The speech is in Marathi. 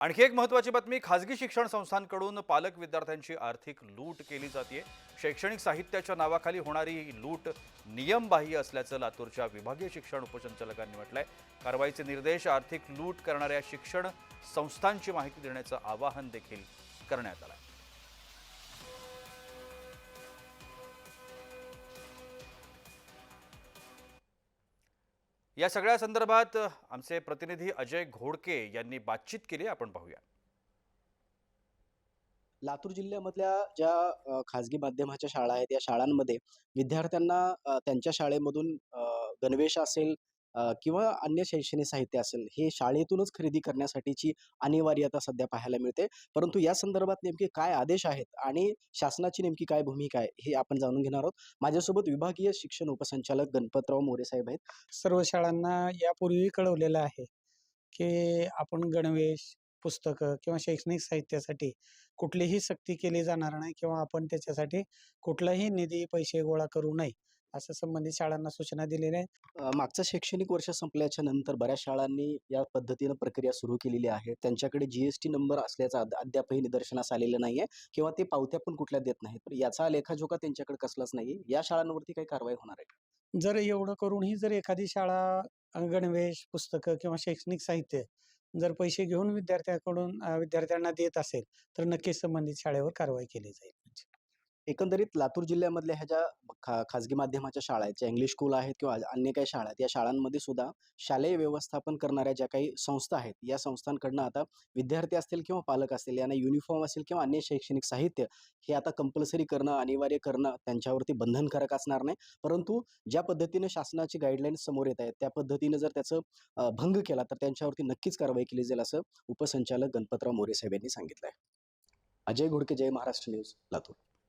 आणखी एक महत्त्वाची बातमी खाजगी शिक्षण संस्थांकडून पालक विद्यार्थ्यांची आर्थिक लूट केली जाते शैक्षणिक साहित्याच्या नावाखाली होणारी ही लूट नियमबाह्य असल्याचं लातूरच्या विभागीय शिक्षण उपसंचालकांनी म्हटलंय. कारवाईचे निर्देश आर्थिक लूट करणाऱ्या शिक्षण संस्थांची माहिती देण्याचं आवाहन देखील करण्यात आलं आहे या सगळ्या संदर्भात आमचे प्रतिनिधी अजय घोडके यांनी बातचीत केली. आपण पाहूया. लातूर जिल्ह्यामधल्या ज्या खाजगी माध्यमाच्या शाळा आहेत या शाळांमध्ये विद्यार्थ्यांना त्यांच्या शाळेमधून गणवेश असेल किंवा अन्य शैक्षणिक साहित्य असेल हे शाळेतूनच खरेदी करण्यासाठीची अनिवार्यता सध्या पाहायला मिळते. परंतु या संदर्भात नेमके काय आदेश आहेत आणि शासनाची नेमकी काय भूमिका आहे हे आपण जाणून घेणार आहोत. माझ्यासोबत विभागीय शिक्षण उपसंचालक गणपतराव मोरे साहेब आहेत. सर्व शाळांना यापूर्वी कळवलेलं आहे की आपण गणवेश पुस्तकं किंवा शैक्षणिक साहित्यासाठी कुठलीही सक्ती केली जाणार नाही किंवा आपण त्याच्यासाठी कुठलाही निधी पैसे गोळा करू नये. असं संबंधित शाळांना सूचना दिलेल्या आहेत. मागचं शैक्षणिक वर्ष संपल्याच्या नंतर बऱ्याच शाळांनी या पद्धतीनं प्रक्रिया सुरू केलेली आहे. त्यांच्याकडे जीएसटी नंबर असल्याचं अद- अद्यापही निदर्शनास आलेलं नाहीये किंवा ते पावत्या पण कुठल्या देत नाहीत. तर याचा लेखाजोखा त्यांच्याकडे कसलाच नाही या शाळांवरती काही कारवाई होणार आहे? जर एवढं करूनही जर एखादी शाळा गणवेश पुस्तकं किंवा शैक्षणिक साहित्य जर पैसे घेऊन विद्यार्थ्याकडून विद्यार्थ्यांना देत असेल तर नक्कीच संबंधित शाळेवर कारवाई केली जाईल. एकंदरीत लातूर जिल्ह्यामधल्या ह्या ज्या खा खाजगी माध्यमाच्या शाळा आहेत ज्या इंग्लिश स्कूल आहेत किंवा अन्य काही शाळा आहेत या शाळांमध्ये सुद्धा शालेय व्यवस्थापन करणाऱ्या ज्या काही संस्था आहेत या संस्थांकडनं आता विद्यार्थी असतील किंवा पालक असतील यांना युनिफॉर्म असेल किंवा अन्य शैक्षणिक साहित्य हे आता कंपल्सरी करणं अनिवार्य करणं त्यांच्यावरती बंधनकारक असणार नाही. परंतु ज्या पद्धतीने शासनाची गाईडलाईन्स समोर येत आहेत त्या पद्धतीने जर त्याचं भंग केला तर त्यांच्यावरती नक्कीच कारवाई केली जाईल असं उपसंचालक गणपतराव मोरे साहेब यांनी सांगितलं आहे अजय घोडके जय महाराष्ट्र न्यूज लातूर.